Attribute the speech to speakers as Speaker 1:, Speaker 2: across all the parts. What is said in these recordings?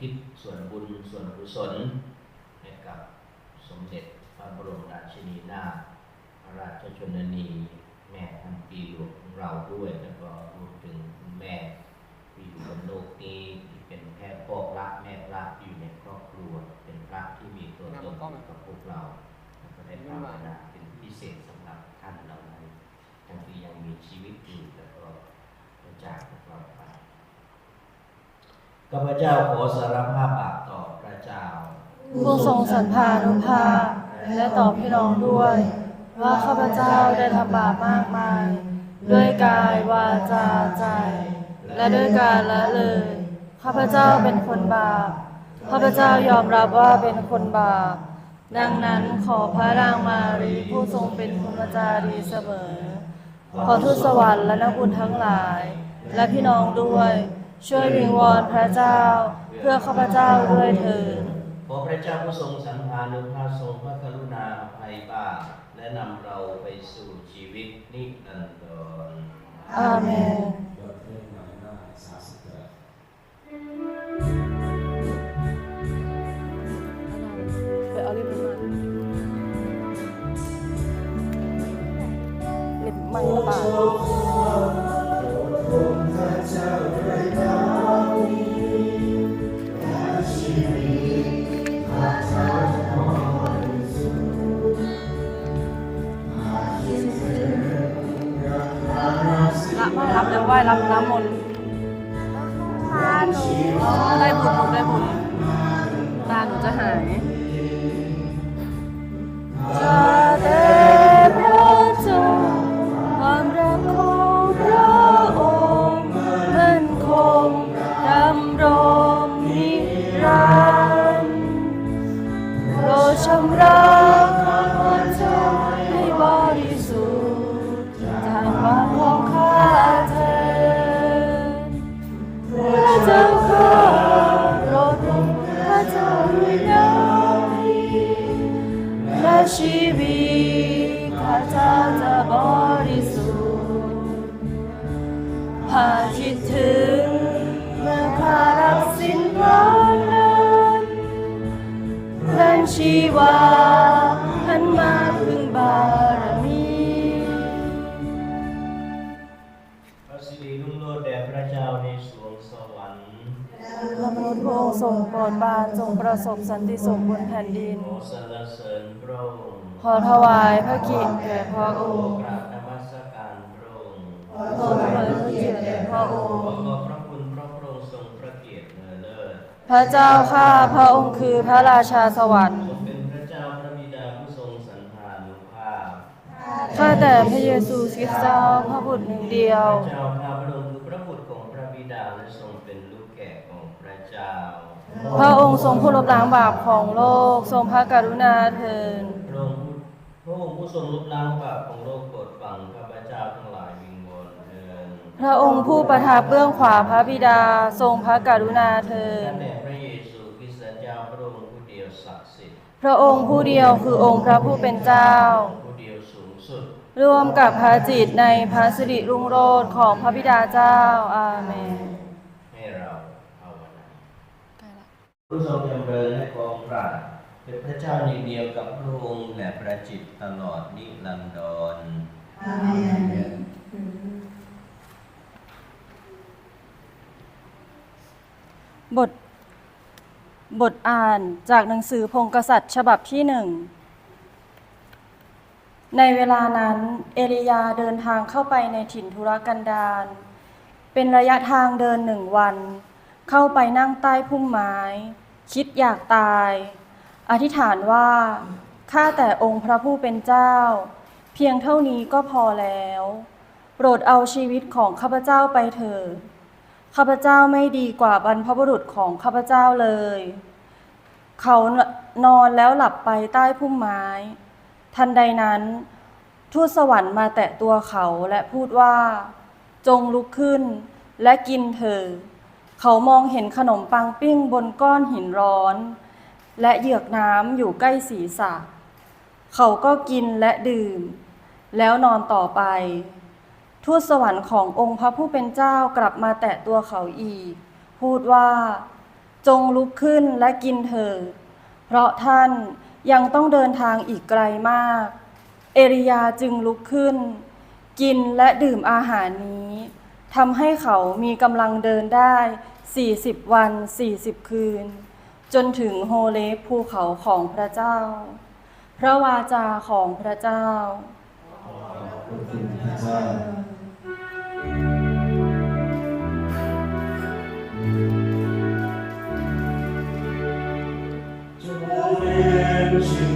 Speaker 1: ทิศส่วนบุญส่วนกุศลให้กับสมเด็จพระบรมราชินีนาถพระราชชนนีแม่ทันปีหลวงของเราด้วยแล้วก็รวมถึงแม่ที่อยู่บนโลกนี้ที่เป็นแค่พ่อพระแม่พระอยู่ในครอบครัว เป็นพระที่มีตัวตนอยู่กับพวกเราแล้วก็ได้ภาวนาเป็นพิเศษสำหรับท่านเหล่านั้นทั้งที่ยังมีชีวิตอยู่แล้วก็ได้จากพวกเราไป ข้าพเจ้าขอสารภาพบาปต่อพระเจ้า
Speaker 2: ผู้ทรงสันพานุภาพและต่อพี่น้องด้วย ว่าข้าพเจ้าได้ทำบาปมากมาย ด้วยกายวาจาใจ และด้วยการละเลยข้าพเจ้าเป็นคนบาปข้าพเจ้ายอมรับว่าเป็นคนบาป ดังนั้นขอพระนางมารีผู้ทรงเป็นคุณจารีเสมอ ขอทูตสวรรค์และนักบุญทั้งหลาย และพี่น้องด้วย ช่วยวิงวอนพระเจ้า เพื่อข้าพเจ้าด้วยเถิด
Speaker 1: ขอพระเจ้าผู้ทรงสันพานุภาพทรงพระกรุณาอภัยบาปและนำเราไปสู่ชีวิตนิรันดร
Speaker 2: อาเมน
Speaker 3: ยอดเลขหมายหน้าสามสิบแปด
Speaker 2: ไปเอาลิปมันลิปไม่ระบาด รับเดี๋ยวไหว้รับน้ำมนต์ได้บุญลูกได้บุญตาหนูจะหาย พระเจ้าข้าโปรดลงพระเจ้าด้วยน้ำและชีวิตข้ พระ
Speaker 1: เจ้าในสวงสวรรค์
Speaker 2: พระมนุษย์พระองค์ทรงโปรดบานทรงประสบสันติสุขบนแผ่นดิน
Speaker 1: ขอสรรเสริญพระองค์
Speaker 2: ขอถวายพระกียรติแด่พระองค์
Speaker 1: กราบนมัสการพระองค์
Speaker 2: ขอถวายพระเกียรติแด่พระองค์
Speaker 1: ขอพระคุณพระพระองค์ทรงพระเกียรติเลอเลิศ
Speaker 2: พระเจ้าข้าพระองค์คือพระราชาสวรรค์
Speaker 1: เป็นพระเจ้าพระบิดาผู้ทรงสันพานุภาพ
Speaker 2: ข้าแต่พระเยซูคริสต์เจ้าพระบุตรหนึ่งเดียว
Speaker 1: พระองค์ทรง
Speaker 2: ผู้ลบล้างบาปของโลก ทรงพระกรุณาเถิด
Speaker 1: พระองค์ผู้พระองค์ผู้ทรงลบล้างบาปของโลกโปรดฟังข้าพเจ้าทั้งหลายวิงวอนเถิด
Speaker 2: พระองค์ผู้ประทับเบื้องขวาพระบิดา ทรงพระกรุณาเถิ
Speaker 1: ข้า
Speaker 2: ด
Speaker 1: แต่พระเยซูคริสต์เจ้าพระองค์ผู้เดียวศักดิ์สิทธิ์
Speaker 2: พระองค์ผู้เดียวคือองค์พระผู้เป็นเจ้า
Speaker 1: ผู้เดียวสูงสุด
Speaker 2: ร่วมกับพระจิตในพระสิริรุ่งโรจน์ของพระบิดาเจ้าอาเมน
Speaker 1: ให้เราภาวนา ผู้ทรงจำเริญและกองปราดเป็นพระเจ้าหนึ่งเดียวกับพระองค์และพระจิตตลอดนิรันดรอาเมน
Speaker 2: บท บทอ่านจากหนังสือพงกษัตริย์ฉบับที่หนึ่ง ในเวลานั้นเอลียาเดินทางเข้าไปในถิ่นธุรกันดารเป็นระยะทางเดินหนึ่งวัน เข้าไปนั่งใต้พุ่มไม้ คิดอยากตาย อธิษฐานว่า ข้าแต่องค์พระผู้เป็นเจ้า เพียงเท่านี้ก็พอแล้ว โปรดเอาชีวิตของข้าพเจ้าไปเถิด ข้าพเจ้าไม่ดีกว่าบรรพบุรุษของข้าพเจ้าเลย เขานอนแล้วหลับไปใต้พุ่มไม้ ทันใดนั้น ทูตสวรรค์มาแตะตัวเขาและพูดว่า จงลุกขึ้นและกินเถิด เขามองเห็นขนมปังปิ้งบนก้อนหินร้อน และเหยือกน้ำอยู่ใกล้ศีรษะ เขาก็กินและดื่ม แล้วนอนต่อไป ทูตสวรรค์ขององค์พระผู้เป็นเจ้ากลับมาแตะตัวเขาอีก พูดว่า จงลุกขึ้นและกินเถิดเพราะท่านยังต้องเดินทางอีกไกลมาก เอริยาจึงลุกขึ้น กินและดื่มอาหารนี้ ทำให้เขามีกำลังเดินได้ 40 วัน 40 คืน จนถึงโฮเลฟภูเขาของพระเจ้า พระวาจาของพระเจ้า
Speaker 3: พระเจ้าจง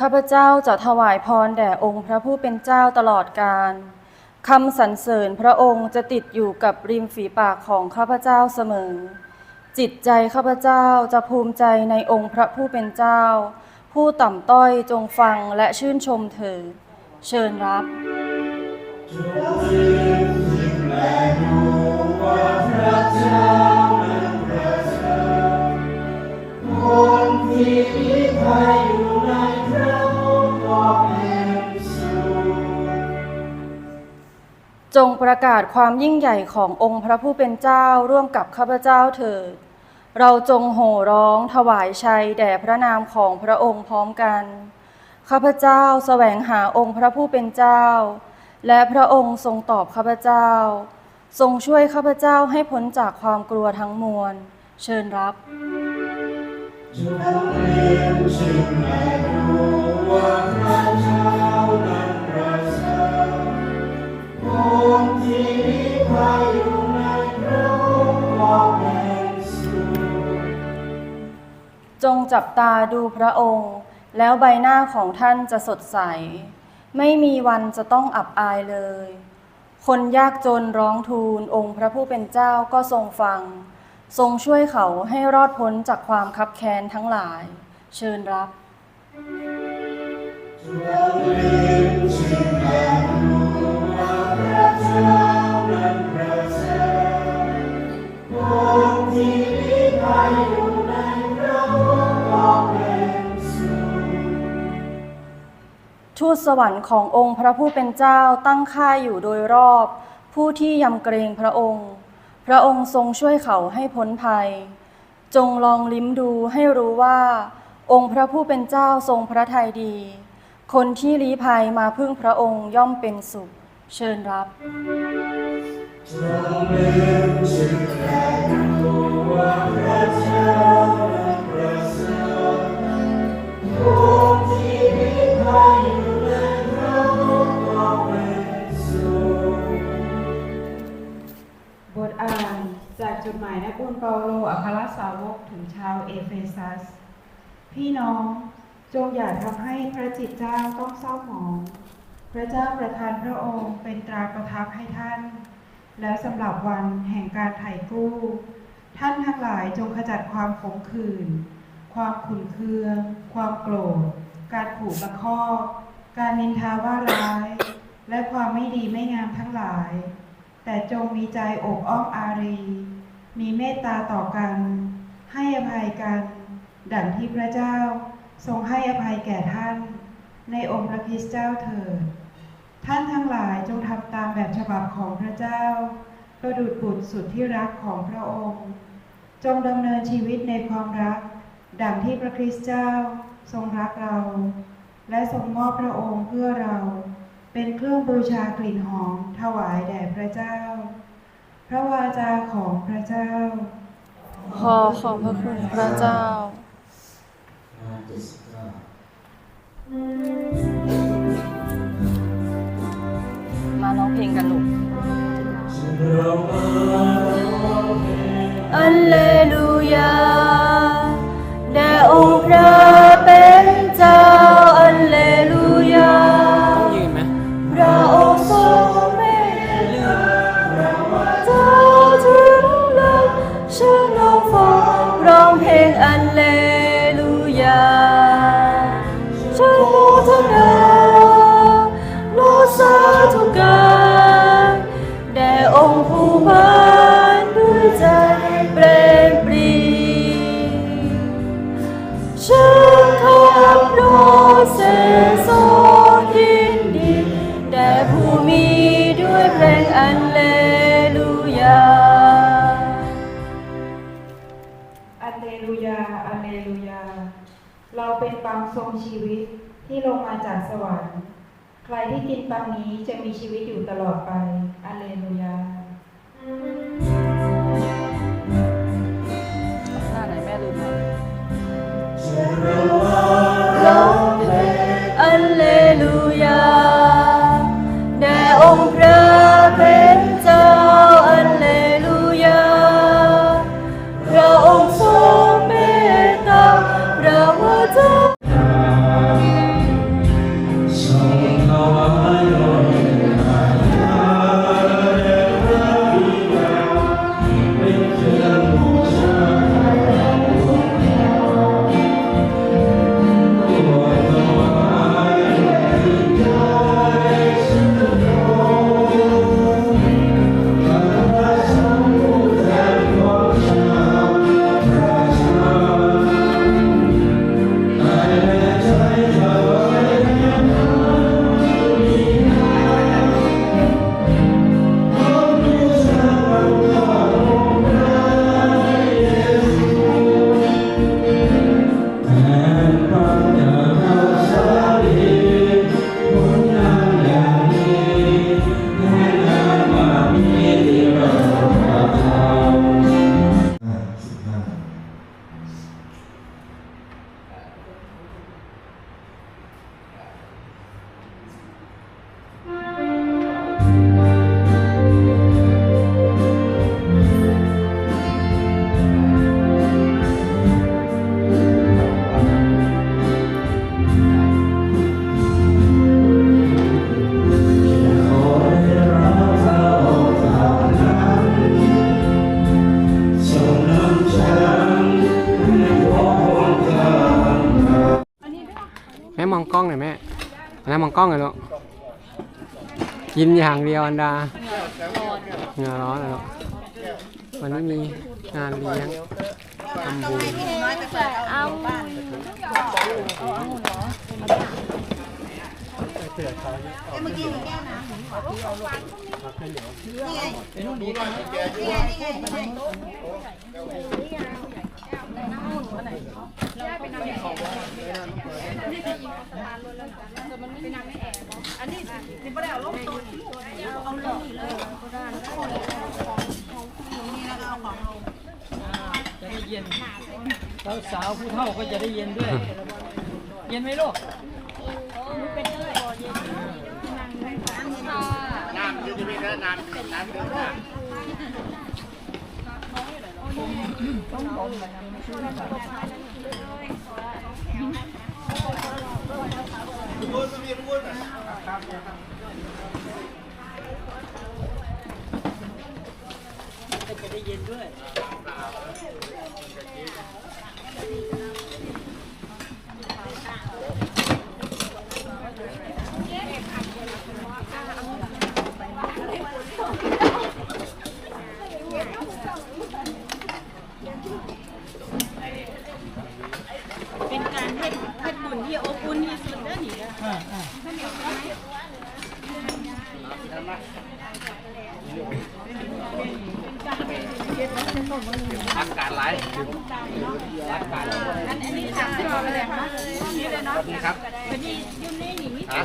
Speaker 3: ข้า
Speaker 2: พเจ้าจะถวายพรแด่องค์พระผู้เป็นเจ้าตลอดกาลคำสรรเสริญพระองค์จะติดอยู่กับริมฝีปากของข้าพเจ้าเสมอ จิตใจข้าพเจ้าจะภูมิใจในองค์พระผู้เป็นเจ้า ผู้ต่ำต้อยจงฟังและชื่นชมเถิดเชิญรับ
Speaker 3: จงเรียนชิมและดูว่าพระเจ้านั้นประเสริฐคนที่ งป
Speaker 2: ระกาศความยิ่งใหญ่ขององค์พระผู้เป็นเจ้าร่วมกับข้าพเจ้าเถิด เราจงโห่ร้องถวายชัยแด่พระนามของพระองค์พร้อมกัน ข้าพเจ้าแสวงหาองค์พระผู้เป็นเจ้า และพระองค์ทรงตอบข้าพเจ้า ทรงช่วยข้าพเจ้าให้พ้นจากความกลัวทั้งมวล เชิญรับ
Speaker 3: จงเรียนชิมและดูว่าพระเจ้า
Speaker 2: จงจับตาดูพระองค์ แล้วใบหน้าของท่านจะสดใส ไม่มีวันจะต้องอับอายเลย คนยากจนร้องทูลองค์พระผู้เป็นเจ้าก็ทรงฟัง ทรงช่วยเขาให้รอดพ้นจากความคับแค้นทั้งหลาย เชิญรับ
Speaker 3: จ ทู
Speaker 2: ตสวรรค์ขององค์พระผู้เป็นเจ้าตั้งค่ายอยู่โดยรอบ ผู้ที่ยำเกรงพระองค์ พระองค์ทรงช่วยเขาให้พ้นภัย จงลองลิ้มดูให้รู้ว่า องค์พระผู้เป็นเจ้าทรงพระทัยดี คนที่ลี้ภัยมาพึ่งพระองค์ย่อมเป็นสุข เชิญรับ
Speaker 3: จงเรียนชิมและดูว่าพระเจ้า ปา
Speaker 4: โลอัครสาวกถึงชาวเอเฟซัส พี่น้องจงอย่าทำให้พระจิตเจ้าต้องเศร้าหมอง พระเจ้าประทานพระองค์เป็นตราประทับให้ท่าน แล้วสำหรับวันแห่งการไถ่กู้ ท่านทั้งหลายจงขจัดความขมขื่น ความขุนเคือง ความโกรธ การผูกตะคอกการนินทาว่าร้าย และความไม่ดีไม่งามทั้งหลาย แต่จงมีใจอบอ้อมอารี มีเมตตาต่อกัน ให้อภัยกัน ดั่งที่พระเจ้า ทรงให้อภัยแก่ท่าน ในองค์พระคริสต์เจ้าเถิด ท่านทั้งหลายจงทำตามแบบฉบับของพระเจ้า ประดุจบุตรสุดที่รักของพระองค์ จงดำเนินชีวิตในความรัก ดั่งที่พระคริสต์เจ้า ทรงรักเรา และทรงมอบพระองค์เพื่อเรา เป็นเครื่องบูชากลิ่นหอมถวายแด่พระเจ้า พระวาจาของพระเจ้า
Speaker 2: ขอขอบพระคุณพระเจ้า
Speaker 3: งานเจ็ดสิบเก้า
Speaker 2: มาร้องเพลงกันลูก
Speaker 3: เรามาร้องเพลง
Speaker 2: อัลเล เราเป็
Speaker 4: น
Speaker 3: ปังทรงชีวิตที่ลงมาจากสวรรค์ ใครที่กินปังนี้จะมีชีวิตอยู่ตลอดไป อเลลูยา
Speaker 4: อง
Speaker 5: กล้องหน่
Speaker 6: อยลูกกินอย่างเดียวอันดา เงื่อร้อนเลยลูกวันนี้มีงานเลี้ยงทำบุญ
Speaker 7: จะได้เย็นแล้วสาวผู้เฒ่าก็จะได้เย็นด้วย เย็นไหมลูกน้ำยืดไม่ได้น้ำน้ำเดื
Speaker 2: อดต้องต้มเลยนั้น
Speaker 7: ย็นด้วย
Speaker 8: เป็นการเฮ็ดเฮ็ดบุญที่อบอุ่นที่สุดเด้อนี่เด้อ
Speaker 6: อากาศไหลอากาศ
Speaker 8: อันอันนี้จับที่เราเลยค่ะนี่เลยเนาะ
Speaker 6: ครับ
Speaker 8: พอดีอยู่ในนี่มี
Speaker 6: ฮะ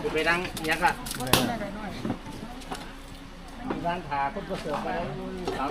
Speaker 6: คือไปนั่งยังกะร้านถาคนประเสริฐไปแล้วครับ